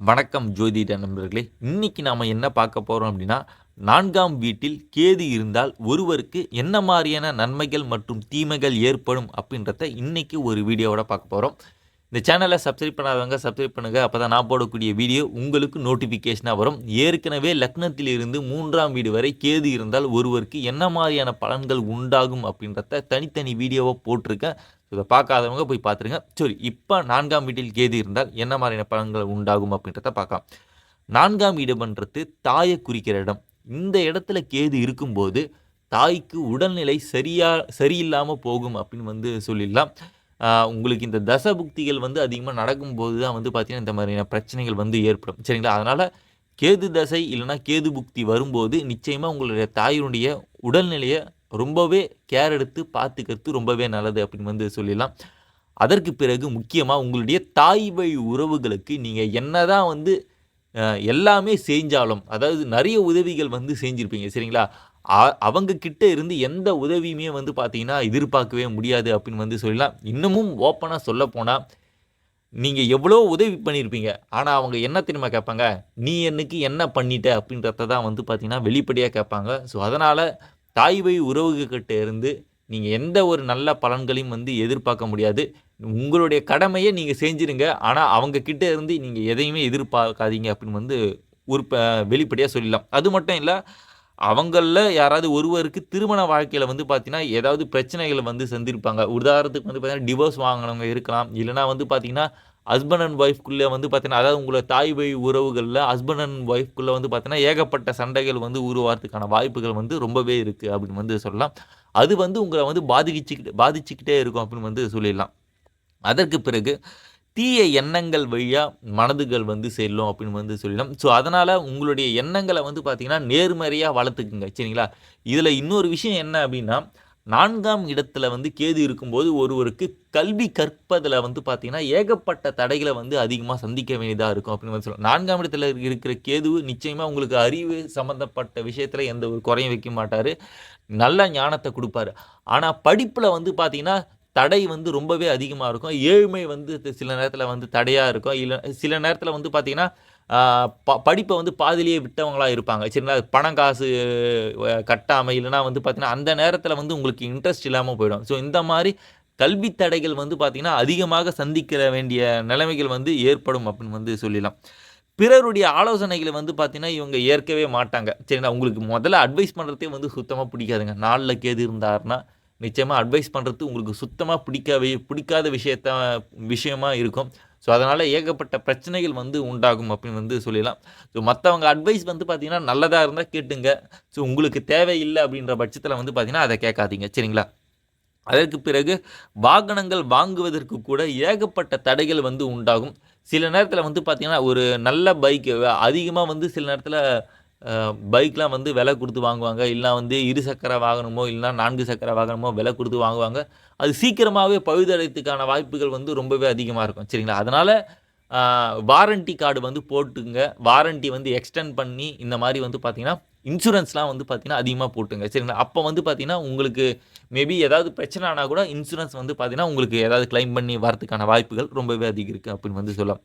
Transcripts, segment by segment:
வணக்கம் ஜோதிட நண்பர்களே. இன்னைக்கு நாம் என்ன பார்க்க போகிறோம் அப்படின்னா நான்காம் வீட்டில் கேது இருந்தால் ஒருவருக்கு என்ன மாதிரியான நன்மைகள் மற்றும் தீமைகள் ஏற்படும் அப்படின்றத இன்னைக்கு ஒரு வீடியோவோட பார்க்க போகிறோம் இந்த சேனலை சப்ஸ்கிரைப் பண்ணாதவங்க சப்ஸ்கிரைப் பண்ணுங்கள் அப்போ தான் நான் போடக்கூடிய வீடியோ உங்களுக்கு நோட்டிஃபிகேஷனாக வரும். ஏற்கனவே லக்னத்தில் இருந்து மூன்றாம் வீடு வரை கேது இருந்தால் ஒருவருக்கு என்ன மாதிரியான பலன்கள் உண்டாகும் அப்படின்றத தனித்தனி வீடியோவை போட்டிருக்கேன். இதை பார்க்காதவங்க போய் பார்த்துருங்க. சரி இப்போ நான்காம் வீட்டில் கேது இருந்தால் என்ன மாதிரியான பலன்கள் உண்டாகும் அப்படின்றத பார்க்கலாம். நான்காம் இடம்ன்றது தாயை குறிக்கிற இடம். இந்த இடத்துல கேது இருக்கும்போது தாய்க்கு உடல்நிலை சரியா சரியில்லாமல் போகும் அப்படின்னு வந்து சொல்லிடலாம். உங்களுக்கு இந்த தசபுக்திகள் வந்து அதிகமாக நடக்கும்போது தான் வந்து பார்த்தீங்கன்னா இந்த மாதிரியான பிரச்சனைகள் வந்து ஏற்படும். சரிங்களா? அதனால் கேது தசை இல்லைன்னா கேது புக்தி வரும்போது நிச்சயமாக உங்களுடைய தாயினுடைய உடல்நிலையை ரொம்பவே கேர் எடுத்து பார்த்துக்கிறது ரொம்பவே நல்லது அப்படின்னு வந்து சொல்லிடலாம். அதற்கு பிறகு முக்கியமாக உங்களுடைய தாய் வழி உறவுகளுக்கு நீங்கள் என்ன தான் வந்து எல்லாமே செஞ்சாலும் அதாவது நிறைய உதவிகள் வந்து செஞ்சுருப்பீங்க சரிங்களா? அவங்க கிட்ட இருந்து எந்த உதவியுமே வந்து பார்த்தீங்கன்னா எதிர்பார்க்கவே முடியாது அப்படின்னு வந்து சொல்லலாம் இன்னமும் ஓப்பனாக சொல்ல போனால் நீங்கள் எவ்வளோ உதவி பண்ணியிருப்பீங்க ஆனால் அவங்க என்ன தெரியுமா கேட்பாங்க? நீ என்னைக்கு என்ன பண்ணிட்ட அப்படின்றத தான் வந்து பார்த்திங்கன்னா வெளிப்படையாக கேட்பாங்க. ஸோ அதனால் தாய் வழி உறவுகிட்ட இருந்து நீங்கள் எந்த ஒரு நல்ல பலன்களையும் வந்து எதிர்பார்க்க முடியாது. உங்களுடைய கடமையை நீங்கள் செஞ்சுருங்க. ஆனால் அவங்க கிட்டே இருந்து நீங்கள் எதையுமே எதிர்பார்க்காதீங்க அப்படின்னு வந்து ஒரு வெளிப்படையாக சொல்லலாம் அது மட்டும் இல்லை அவங்களில் யாராவது ஒருவருக்கு திருமண வாழ்க்கையில் வந்து பார்த்தீங்கன்னா ஏதாவது பிரச்சனைகளை வந்து சந்திருப்பாங்க. உதாரணத்துக்கு வந்து பார்த்தீங்கன்னா டிவோர்ஸ் வாங்கினவங்க இருக்கலாம். இல்லைனா வந்து பார்த்தீங்கன்னா ஹஸ்பண்ட் அண்ட் ஒய்ஃப்குள்ளே வந்து பார்த்தீங்கன்னா அதாவது உங்களை தாய் வழி உறவுகளில் ஹஸ்பண்ட் அண்ட் ஒய்ஃப்குள்ளே வந்து பார்த்தீங்கன்னா ஏகப்பட்ட சண்டைகள் வந்து உருவாகிறதுக்கான வாய்ப்புகள் வந்து ரொம்பவே இருக்குது அப்படின்னு வந்து சொல்லலாம். அது வந்து உங்களை வந்து பாதிச்சுக்கிட்டு பாதிச்சுக்கிட்டே இருக்கும் அப்படின்னு வந்து சொல்லிடலாம். அதற்கு பிறகு தீய எண்ணங்கள் வழியாக மனதுகள் வந்து செல்லும் அப்படின்னு வந்து சொல்லலாம் ஸோ அதனால் உங்களுடைய எண்ணங்களை வந்து பார்த்திங்கன்னா நேர்மறையாக வளர்த்துக்குங்க. சரிங்களா? இதில் இன்னொரு விஷயம் என்ன அப்படின்னா நான்காம் இடத்துல வந்து கேது இருக்கும்போது ஒருவருக்கு கல்வி கற்பதில் வந்து பார்த்திங்கன்னா ஏகப்பட்ட தடைகளை வந்து அதிகமாக சந்திக்க வேண்டியதாக இருக்கும் அப்படின்னு வந்து சொல்லலாம் நான்காம் இடத்துல இருக்கிற கேது நிச்சயமாக உங்களுக்கு அறிவு சம்மந்தப்பட்ட விஷயத்தில் எந்த ஒரு குறையும் வைக்க மாட்டார். நல்ல ஞானத்தை கொடுப்பாரு. ஆனால் படிப்பில் வந்து பார்த்திங்கன்னா தடை வந்து ரொம்பவே அதிகமாக இருக்கும். ஏழ்மை வந்து சில நேரத்தில் வந்து தடையாக இருக்கும். இல்லை சில நேரத்தில் வந்து பார்த்திங்கன்னா ப படிப்பை வந்து பாதிலேயே விட்டவங்களா இருப்பாங்க. சரிங்களா? பணம் காசு கட்டாமல் இல்லைனா வந்து பார்த்திங்கன்னா அந்த நேரத்தில் வந்து உங்களுக்கு இன்ட்ரெஸ்ட் இல்லாமல் போயிடும். ஸோ இந்த மாதிரி கல்வி தடைகள் வந்து பார்த்தீங்கன்னா அதிகமாக சந்திக்கிற வேண்டிய நிலைமைகள் வந்து ஏற்படும் அப்படின்னு வந்து சொல்லலாம் பிறருடைய ஆலோசனைகளை வந்து பார்த்தீங்கன்னா இவங்க ஏற்கவே மாட்டாங்க. சரிங்களா? உங்களுக்கு முதல்ல அட்வைஸ் பண்ணுறதே வந்து சுத்தமாக பிடிக்காதுங்க. நாளில் கேது இருந்தாருன்னா நிச்சயமாக அட்வைஸ் பண்ணுறது உங்களுக்கு சுத்தமாக பிடிக்கவே பிடிக்காத விஷயத்த விஷயமா இருக்கும். ஸோ அதனால் ஏகப்பட்ட பிரச்சனைகள் வந்து உண்டாகும் அப்படின்னு வந்து சொல்லிடலாம். ஸோ மற்றவங்க அட்வைஸ் வந்து பார்த்திங்கன்னா நல்லதாக இருந்தால் கேட்டுங்க. ஸோ உங்களுக்கு தேவையில்லை அப்படின்ற பட்சத்தில் வந்து பார்த்திங்கன்னா அதை கேட்காதீங்க. சரிங்களா? அதற்கு பிறகு வாகனங்கள் வாங்குவதற்கு கூட ஏகப்பட்ட தடைகள் வந்து உண்டாகும். சில நேரத்தில் வந்து பார்த்திங்கன்னா ஒரு நல்ல பைக்கு அதிகமாக வந்து சில நேரத்தில் பைக்லாம் வந்து விலை கொடுத்து வாங்குவாங்க. இல்லை வந்து இரு சக்கர வாகனமோ இல்லைனா நான்கு சக்கர வாகனமோ விலை கொடுத்து வாங்குவாங்க. அது சீக்கிரமாகவே பழுதடைத்துக்கான வாய்ப்புகள் வந்து ரொம்பவே அதிகமாக இருக்கும். சரிங்களா? அதனால் வாரண்டி கார்டு வந்து போட்டுங்க வாரண்டி வந்து எக்ஸ்டெண்ட் பண்ணி இந்த மாதிரி வந்து பார்த்திங்கன்னா இன்சூரன்ஸ்லாம் வந்து பார்த்தீங்கன்னா அதிகமாக போட்டுங்க. சரிங்களா? அப்போ வந்து பார்த்தீங்கன்னா உங்களுக்கு மேபி ஏதாவது பிரச்சனை ஆனால் கூட இன்சூரன்ஸ் வந்து பார்த்தீங்கன்னா உங்களுக்கு ஏதாவது கிளைம் பண்ணி வரதுக்கான வாய்ப்புகள் ரொம்பவே அதிகம் இருக்குது அப்படின்னு வந்து சொல்லலாம்.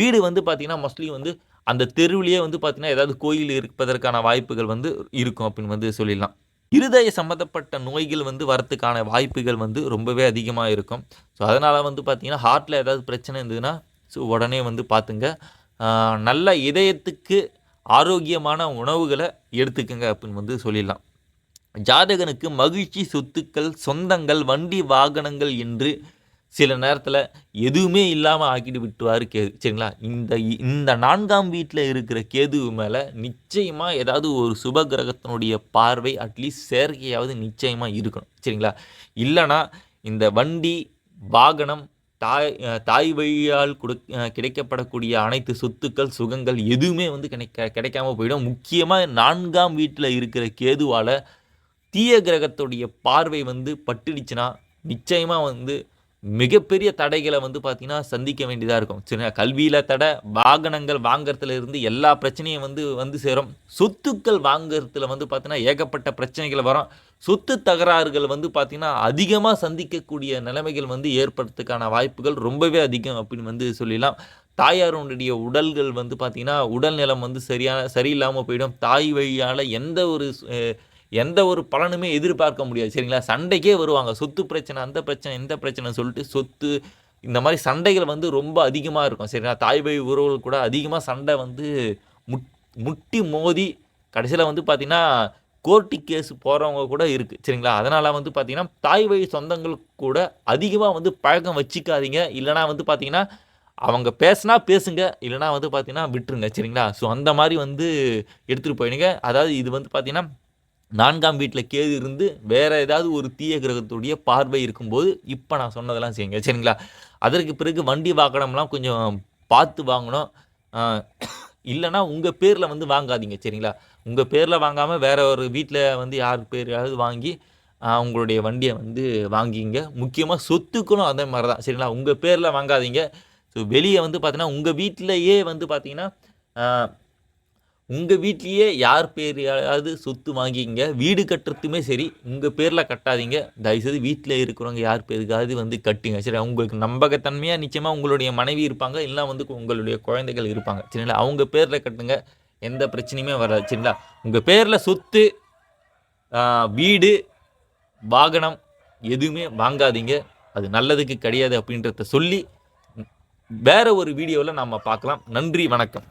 வீடு வந்து பார்த்தீங்கன்னா மோஸ்ட்லி வந்து அந்த தெருவிலேயே வந்து பார்த்தீங்கன்னா ஏதாவது கோயில் இருப்பதற்கான வாய்ப்புகள் வந்து இருக்கும் அப்படின்னு வந்து சொல்லிடலாம். இருதய சம்மந்தப்பட்ட நோய்கள் வந்து வரத்துக்கான வாய்ப்புகள் வந்து ரொம்பவே அதிகமாக இருக்கும். ஸோ அதனால் வந்து பார்த்தீங்கன்னா ஹார்ட்டில் ஏதாவது பிரச்சனை இருந்ததுன்னா ஸோ உடனே வந்து பார்த்துங்க. நல்ல இதயத்துக்கு ஆரோக்கியமான உணவுகளை எடுத்துக்கங்க அப்படின்னு வந்து சொல்லிடலாம். ஜாதகனுக்கு மகிழ்ச்சி சொத்துக்கள் சொந்தங்கள் வண்டி வாகனங்கள் என்று சில நேரத்தில் எதுவுமே இல்லாமல் ஆக்கிட்டு விட்டுவார் கேது சரிங்களா? இந்த இந்த நான்காம் வீட்டில் இருக்கிற கேது மேலே நிச்சயமாக ஏதாவது ஒரு சுப கிரகத்தினுடைய பார்வை அட்லீஸ்ட் செயற்கையாவது நிச்சயமாக இருக்கணும் சரிங்களா? இல்லைன்னா இந்த வண்டி வாகனம் தாய் தாய் வழியால் கொடு கிடைக்கப்படக்கூடிய அனைத்து சொத்துக்கள் சுகங்கள் எதுவுமே வந்து கிடைக்க கிடைக்காம போயிடும். முக்கியமாக நான்காம் வீட்டில் இருக்கிற கேதுவால் தீய கிரகத்துடைய பார்வை வந்து பட்டுடுச்சுன்னா நிச்சயமாக வந்து மிகப்பெரிய தடைகளை வந்து பார்த்திங்கன்னா சந்திக்க வேண்டியதாக இருக்கும். சரிங்களா கல்வியில் தடை வாகனங்கள் வாங்குறதுல இருந்து எல்லா பிரச்சனையும் வந்து வந்து சேரும். சொத்துக்கள் வாங்குறதுல வந்து பார்த்திங்கன்னா ஏகப்பட்ட பிரச்சனைகள் வரும். சொத்து தகராறுகள் வந்து பார்த்தீங்கன்னா அதிகமாக சந்திக்கக்கூடிய நிலைமைகள் வந்து ஏற்படுறதுக்கான வாய்ப்புகள் ரொம்பவே அதிகம் அப்படின்னு வந்து சொல்லிடலாம். தாயாருடைய உடல்கள் வந்து பார்த்திங்கன்னா உடல்நலம் வந்து சரியான சரியில்லாமல் போயிடும். தாய் வழியால் எந்த ஒரு எந்த ஒரு பலனுமே எதிர்பார்க்க முடியாது சரிங்களா? சண்டைக்கே வருவாங்க. சொத்து பிரச்சனை அந்த பிரச்சனை இந்த பிரச்சனை சொல்லிட்டு சொத்து இந்த மாதிரி சண்டைகள் வந்து ரொம்ப அதிகமாக இருக்கும் சரிங்களா? தாய் வழி உறவுகள் கூட அதிகமாக சண்டை வந்து முட் முட்டி மோதி கடைசியில் வந்து பார்த்திங்கன்னா கோர்ட்டு கேஸ் போகிறவங்க கூட இருக்குது சரிங்களா? அதனால் வந்து பார்த்திங்கன்னா தாய் வழி சொந்தங்கள் கூட அதிகமாக வந்து பழக்கம் வச்சுக்காதீங்க. இல்லைனா வந்து பார்த்திங்கன்னா அவங்க பேசுனா பேசுங்க இல்லைனா வந்து பார்த்திங்கன்னா விட்டுருங்க சரிங்களா? ஸோ அந்த மாதிரி வந்து எடுத்துகிட்டு போயிடுங்க. அதாவது இது வந்து பார்த்தீங்கன்னா நான்காம் வீட்டில் கேது இருந்து வேறு ஏதாவது ஒரு தீய கிரகத்துடைய பார்வை இருக்கும்போது இப்போ நான் சொன்னதெல்லாம் செய்யுங்க. சரிங்களா? அதற்கு பிறகு வண்டி வாகனம்லாம் கொஞ்சம் பார்த்து வாங்கணும். இல்லைனா இல்லைன்னா உங்கள் பேரில் வந்து வாங்காதீங்க. சரிங்களா? உங்கள் பேரில் வாங்காமல் வேற ஒரு வீட்டில் வந்து யார் பேரையாவது வாங்கி உங்களுடைய வண்டியை வந்து வாங்கிங்க. முக்கியமாக சொத்துக்களும் அதே மாதிரி தான் சரிங்களா? உங்கள் பேரில் வாங்காதீங்க. ஸோ வெளியே வந்து பார்த்தீங்கன்னா உங்கள் வீட்டிலையே வந்து பார்த்தீங்கன்னா உங்கள் வீட்லேயே யார் பேரையாவது சொத்து வாங்கிங்க வீடு கட்டுறதுமே சரி உங்கள் பேரில் கட்டாதீங்க. தயவுசெய்து வீட்டில் இருக்கிறவங்க யார் பேருக்காவது வந்து கட்டுங்க. சரி உங்களுக்கு நம்பகத்தன்மையாக நிச்சயமாக உங்களுடைய மனைவி இருப்பாங்க இல்லை வந்து உங்களுடைய குழந்தைகள் இருப்பாங்க. சரிங்களா? அவங்க பேரில் கட்டுங்க எந்த பிரச்சனையுமே வராது. சரிங்களா? உங்கள் பேரில் சொத்து வீடு வாகனம் எதுவுமே வாங்காதீங்க. அது நல்லதுக்கு கிடையாது அப்படின்றத சொல்லி வேற ஒரு வீடியோவில் நம்ம பார்க்கலாம். நன்றி வணக்கம்.